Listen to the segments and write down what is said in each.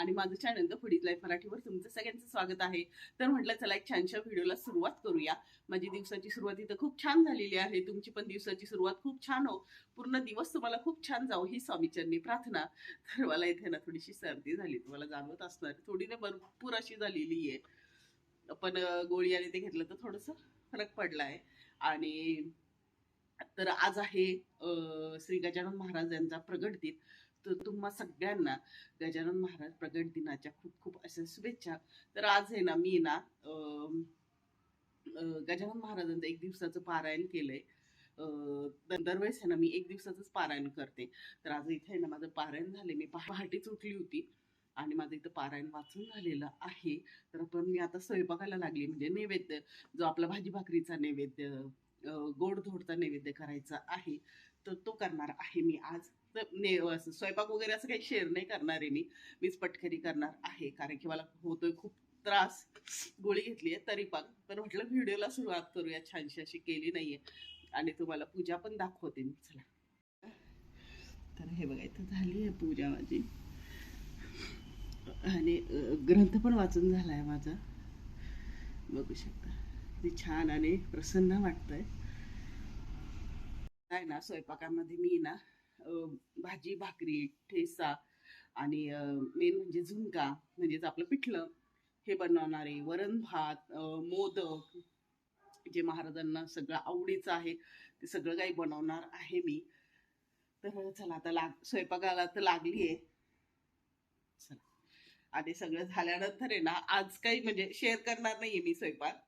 आणि माझं channel the foodies life मराठीवर तुमचं सगळ्यांचं स्वागत आहे. तर म्हटलं चला एक छानशा व्हिडिओला सुरुवात करूया. माझी दिवसाची सुरुवात इथं खूप छान झालेली आहे. तुमची पण दिवसाची सुरुवात खूप छान हो. पूर्ण दिवस तुम्हाला खूप छान जावं ही स्वामीचरणी प्रार्थना. तर मला इथे ना थोडीशी सर्दी झाली. तुम्हाला जाणवत असणार. थोडी ना भरपूर अशी झालेली आहे. पण गोळी आणि ते घेतलं तर थोडंसं फरक पडला आहे आणि तर आज आहे अं, श्री गजानन महाराज यांचा प्रगट दिन. तुम्हा सगळ्यांना गजानन महाराज प्रगट दिनाच्या खूप खूप अशा शुभेच्छा. तर आज आहे ना मी ना गजानन महाराजांचं एक दिवसाचं पारायण केलंय. दरवेळेस आहे ना मी एक दिवसाचंच पारायण करते. तर आज इथे ना माझं पारायण झाले मी पहाटेच उठली होती आणि माझं इथं पारायण वाचून झालेलं आहे. तर पण मी आता स्वयंपाकाला लागली. म्हणजे नैवेद्य जो आपला भाजी भाकरीचा नैवेद्य अं, गोडधोडचा नैवेद्य करायचा आहे. तर तो करणार आहे मी आज. तर असं स्वयंपाक वगैरे असं काही शेअर नाही करणार आहे मी. मीच पटकरी करणार आहे कारण की मला होतोय खूप त्रास. गोळी घेतली आहे तरी पण. तर म्हटलं व्हिडिओला सुरुवात करूया छानशी अशी केली नाहीये. आणि तुम्हाला पूजा पण दाखवते मी चला. तर हे बघा इथं झाली आहे पूजा माझी. आणि ग्रंथ पण वाचून झाला आहे माझा. बघू शकता. किती छान आणि प्रसन्न वाटतंय. आहे ना स्वयंपाकामध्ये मी ना भाजी भाकरी ठेसा आणि मेन म्हणजे झुणका म्हणजेच आपलं पिठलं हे बनवणारे वरण भात मोदक जे महाराजांना सगळं आवडीचं आहे ते सगळं काही बनवणार आहे मी. तर चला आता लाग स्वयंपाकाला तर लागली आहे चला. आणि सगळं झाल्यानंतर आहे ना आज काही म्हणजे शेअर करणार नाहीये मी स्वयंपाक.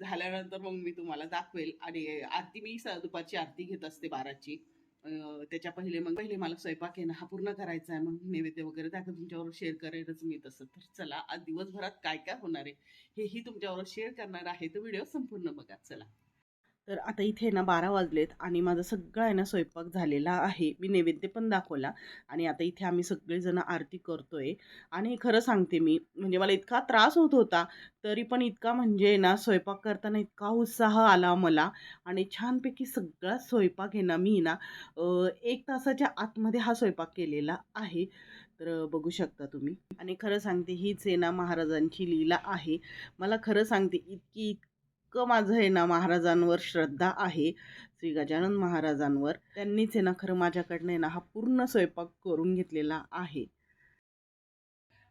झाल्यानंतर मग मी तुम्हाला दाखवेल. आणि आरती मी स- दुपारची आरती घेत असते बाराची. त्याच्या पहिले मग पहिले मला स्वयंपाक येणं हा पूर्ण करायचा आहे. मग नैवेद्य वगैरे दाखव तुमच्यावर शेअर करेलच मी तसं तर चला आज दिवसभरात काय काय होणार आहे हेही तुमच्यावर शेअर करणार आहे. तर व्हिडिओ संपूर्ण बघा. चला. तर आता इथे ना बारा वाजलेत आणि माझा सगळा आहे ना स्वयंपाक झालेला आहे. मी नैवेद्य पण दाखवला आणि आता इथे आम्ही सगळेजण आरती करतोय. आणि खरं सांगते मी म्हणजे मला इतका त्रास होत होता तरी पण इतका म्हणजे ना स्वयंपाक करताना इतका उत्साह आला मला. आणि छानपैकी सगळा स्वयंपाक आहे ना मी ना एक तासाच्या आतमध्ये हा स्वयंपाक केलेला आहे. तर बघू शकता तुम्ही. आणि खरं सांगते हीच आहे ना महाराजांची लीला आहे. मला खरं सांगते इतकी इतकं माझं आहे ना महाराजांवर श्रद्धा आहे श्री गजानन महाराजांवर. त्यांनीच आहे ना खरं माझ्याकडनं आहे ना हा पूर्ण स्वयंपाक करून घेतलेला आहे.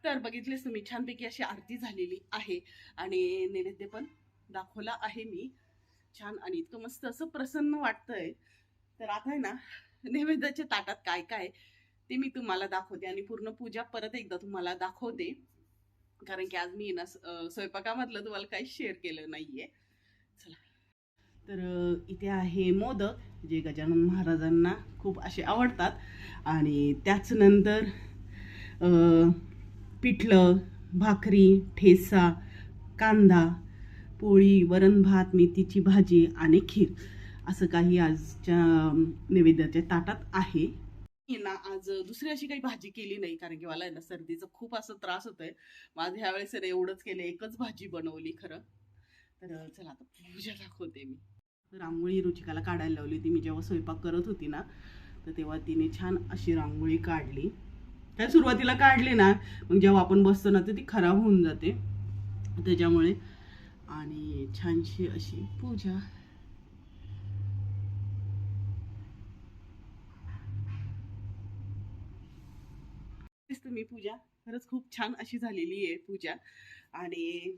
तर बघितलेच तुम्ही छानपैकी अशी आरती झालेली आहे आणि नैवेद्य पण दाखवला आहे मी. छान आणि इतकं मस्त असं प्रसन्न वाटतंय. तर आता आहे ना नैवेद्याच्या ताटात काय काय ते मी तुम्हाला दाखवते आणि पूर्ण पूजा परत एकदा तुम्हाला दाखवते. कारण की आज मी ना स्वयंपाकामधलं तुम्हाला काही शेअर केलं नाहीये. तर इथे आहे मोदक जे गजानन महाराजांना खूप असे आवडतात. आणि त्याचनंतर पिठलं भाकरी ठेसा कांदा पोळी वरण भात मेथीची भाजी आणि खीर. असं काही आजच्या नैवेद्याच्या ताटात आहे. ना आज दुसरी अशी काही भाजी केली नाही कारण की मला ना सर्दीचा खूप असं त्रास होतोय. माझं ह्यावेळेस एवढंच केलं एकच भाजी बनवली खरं. तर चला आता पूजा दाखवते मी. रांगोळी रुचिकाला काढायला लावली होती. मी जेव्हा स्वयंपाक करत होती ना तर तेव्हा तिने छान अशी रांगोळी काढली. काय सुरुवातीला काढली ना मग जेव्हा आपण बसतो ना तर ती खराब होऊन जाते. त्याच्यामुळे आणि छानशी अशी पूजा. तेच तुम्ही पूजा खरंच खूप छान अशी झालेली आहे पूजा. आणि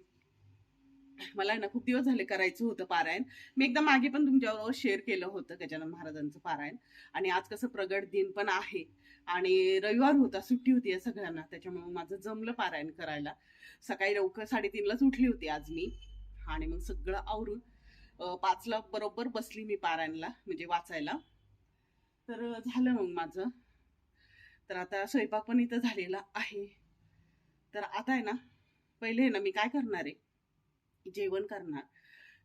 मला आहे ना खूप दिवस झाले करायचं होतं पारायण. मी एकदा मागे पण तुमच्याबरोबर शेअर केलं होतं गजानन महाराजांचं पारायण. आणि आज कसं प्रगट दिन पण आहे. आणि रविवार होता सुट्टी होती या सगळ्यांना. त्याच्यामुळे माझं जमलं पारायण करायला. सकाळी लवकर साडेतीनलाच उठली होती आज मी. आणि मग सगळं आवरून पाचला बरोबर बसली मी पारायणला म्हणजे वाचायला. तर झालं मग माझं. तर आता स्वयंपाक पण इथं झालेला आहे. तर आता आहे ना पहिले आहे ना मी काय करणार आहे? जेवण करणार.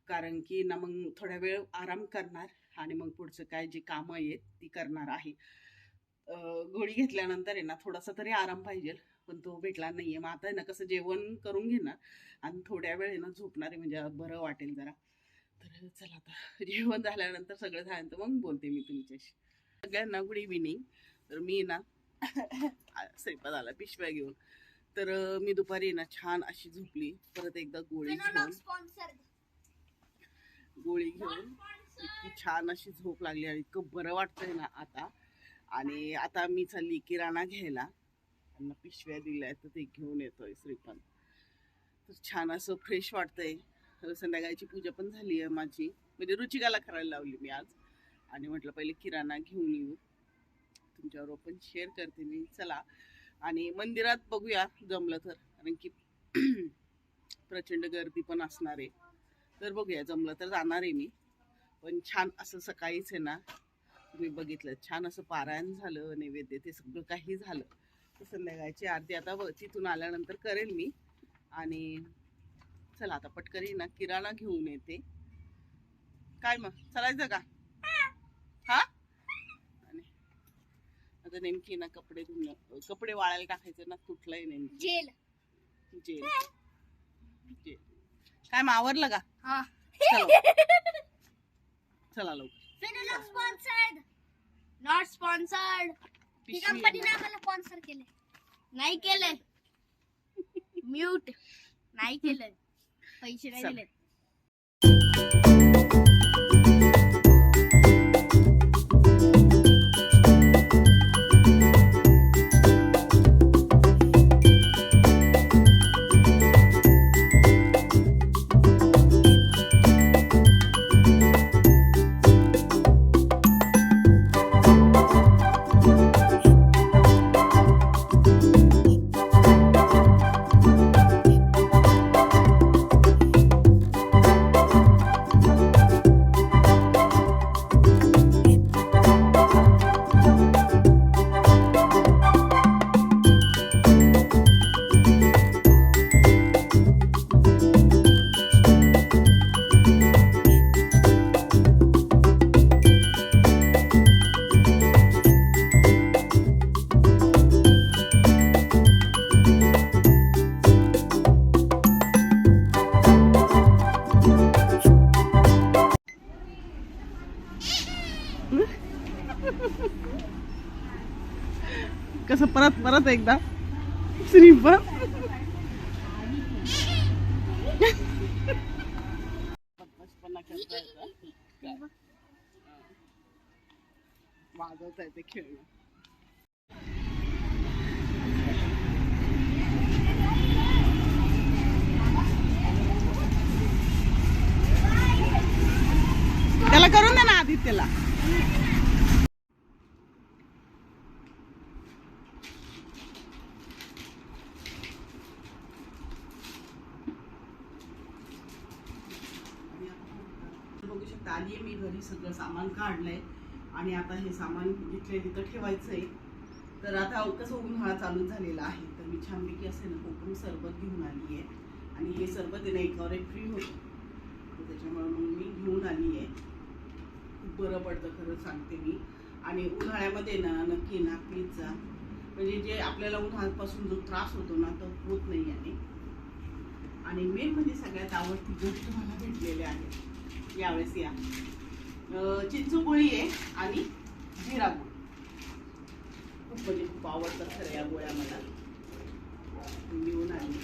कारण की ना मग थोड्या वेळ आराम करणार आणि मग पुढचं काय जी कामं आहेत ती करणार आहे. गोळी घेतल्यानंतर आहे ना थोडासा तरी आराम पाहिजे पण तो भेटला नाही आहे मग आता आहे ना कसं जेवण करून घेणार आणि थोड्या वेळ आहे ना झोपणार आहे म्हणजे बरं वाटेल जरा. तर चला आता जेवण झाल्यानंतर सगळं झाल्यानंतर मग बोलते मी तुमच्याशी. सगळ्यांना गुड इव्हिनिंग तर मी ना स्वयंपाक आला पिशव्या घेऊन. तर मी दुपारी ना छान अशी झोपली. परत एकदा गोळी घेऊन. गोळी घेऊन. इतकी छान अशी झोप लागली आणि इतकं बरं वाटतंय ना आता. आणि आता मी चालली किराणा घ्यायला. त्यांना पिशव्या दिल्या तर ते घेऊन येतोय श्रीपंत तर छान असं फ्रेश वाटतंय. संध्याकाळची पूजा पण झाली आहे माझी. म्हणजे रुचिकाला करायला लावली मी आज. आणि म्हटलं पहिले किराणा घेऊन येऊ. तुमच्याबरोबर पण शेअर करते मी. चला आणि मंदिरात बघूया जमलं तर. कारण की प्रचंड गर्दी पण असणार आहे. तर बघूया जमलं तर जाणार आहे मी. पण छान असं सकाळीच आहे ना तुम्ही बघितलं. छान असं पारायण झालं नैवेद्य ते सगळं काही झालं. तर संध्याकाळची आरती आता व- तिथून आल्यानंतर करेल मी. आणि चला आता पटकरी ना किराणा घेऊन येते. काय मग? चालायचं का हा आणि आता नेमकी ना कपडे धुणं कपडे वाळायला टाकायचं ना तुटलंय नेमकी. जेल. जेल. जेल. काय मग आवरलं का? हा. चला चला लवकर. नॉट स्पॉन्सर्ड नॉट स्पॉन्सर्ड ही पिशवी. कंपनीने आहे ना. आम्हाला स्पॉन्सर केले नाही केले म्यूट नाही केलं पैसे नाही चल. दिले आता एकदा. श्रीपा बदमाशपणा करताय खेळणं त्याला करून दे ना आदित्यला बघू शकता आली आहे मी घरी सगळं सामान काढलंय आणि आता हे सामान जिथले तिथं ठेवायचं आहे तर आता कसं उन्हाळा चालू झालेला आहे. तर मी छानपैकी असे ना कोकम सरबत घेऊन आली आहे आणि हे सरबत आहे ना एकावर एक फ्री होतं. त्याच्यामुळे मग मी घेऊन आली आहे खूप बरं पडतं खरं सांगते मी. आणि उन्हाळ्यामध्ये ना नक्की ना प्लीजचा म्हणजे जे आपल्याला उन्हाळ्यापासून जो त्रास होतो ना तो होत नाही आहे. आणि मेन म्हणजे सगळ्यात आवडती गोष्ट मला भेटलेले आहे. यावेळेस या. अं, गोळी आहे आणि जिरा गोळी. खूप म्हणजे खूप आवडतात खरं या गोळ्या मला. घेऊन आली.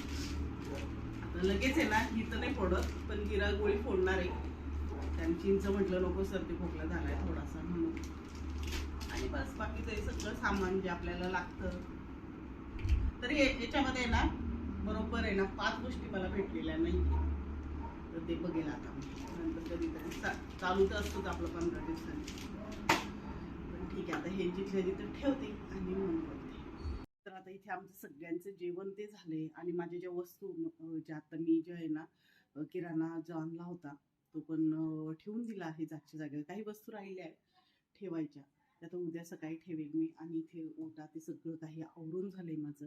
आता लगेच आहे ना ही तर नाही फोडत पण जिरा गोळी फोडणार आहे. कारण चिंच म्हटलं नको सर्दी खोकला झालाय थोडासा म्हणून. आणि बस बाकीचं हे सगळं सामान जे आपल्याला लागतं. तरी याच्यामध्ये ना बरोबर आहे ना पाच गोष्टी मला भेटलेल्या नाही तर ते बघेल आता. नंतर कधीतरी चा- चालू तर असतोच आपलं पंधरा दिवसांनी. पण ठीक आहे आता हे जिथल्या तिथं ठेवते आणि मग बघते. तर आता इथे आमचं सगळ्यांचं जेवण ते झाले आणि माझ्या ज्या वस्तू ज्या आता मी जे आहे ना किराणा जो आणला होता तो पण ठेवून दिला आहे जागच्या जागेवर. काही वस्तू राहिल्या आहेत ठेवायच्या. त्या आता उद्या सकाळी ठेवेल मी आणि इथे ओटा ते सगळं काही आवरून झालंय माझं.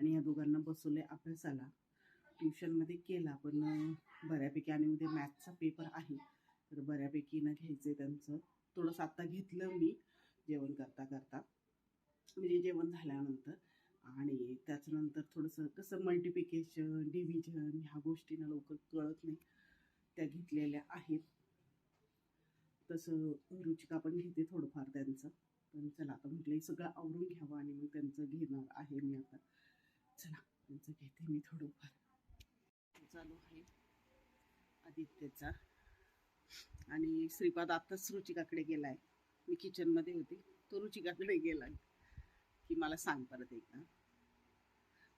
आणि या दोघांना बसवलंय अभ्यासाला. ट्युशनमध्ये केला पण बऱ्यापैकी आणि उद्या मॅथ्सचा पेपर आहे तर बऱ्यापैकी ना घ्यायचं त्यांचं. थोडंसं आत्ता घेतलं मी जेवण करता करता. म्हणजे जेवण झाल्यानंतर आणि त्याच्यानंतर थोडंसं कसं मल्टिप्लिकेशन डिव्हिजन ह्या गोष्टींना लवकर कळत नाही. त्या घेतलेल्या आहेत. तसं रुचिका पण घेते थोडंफार त्यांचं. पण चला आता म्हटलं हे सगळं आवरून घ्यावं आणि मग त्यांचं घेणार आहे मी आता. चला त्यांचं घेते मी थोडंफार. चालू आहे. आदित्यचा. आणि श्रीपाद आत्ताच रुचिकाकडे गेलाय. मी किचनमध्ये होती. तो रुचिकाकडे गेला की मला सांग परत एकदा.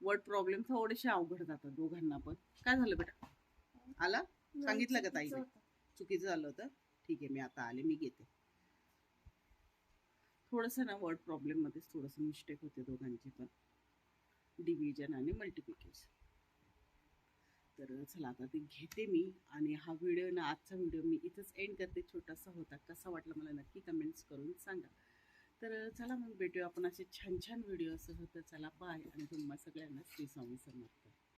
वर्ड प्रॉब्लेम थोडेसे अवघड जातात दोघांना पण. काय झालं बेटा? आला? सांगितलं का ताईने? चुकीचं झालं होतं? ठीक आहे मी आता आले मी घेते. थोडंसं ना वर्ड प्रॉब्लेममध्येच थोडंसं मिस्टेक होते दोघांची पण. डिव्हिजन आणि मल्टिप्लिकेशन तर चला आता ते घेते मी आणि हा व्हिडिओ ना आजचा व्हिडिओ मी इथंच एंड करते. छोटासा होता. कसा वाटला मला नक्की कमेंट्स करून सांगा. तर चला मग भेटूया आपण असे छान छान व्हिडिओ असं होतं. चला बाय आणि तुम्हाला सगळ्यांना श्री स्वामी समर्थ.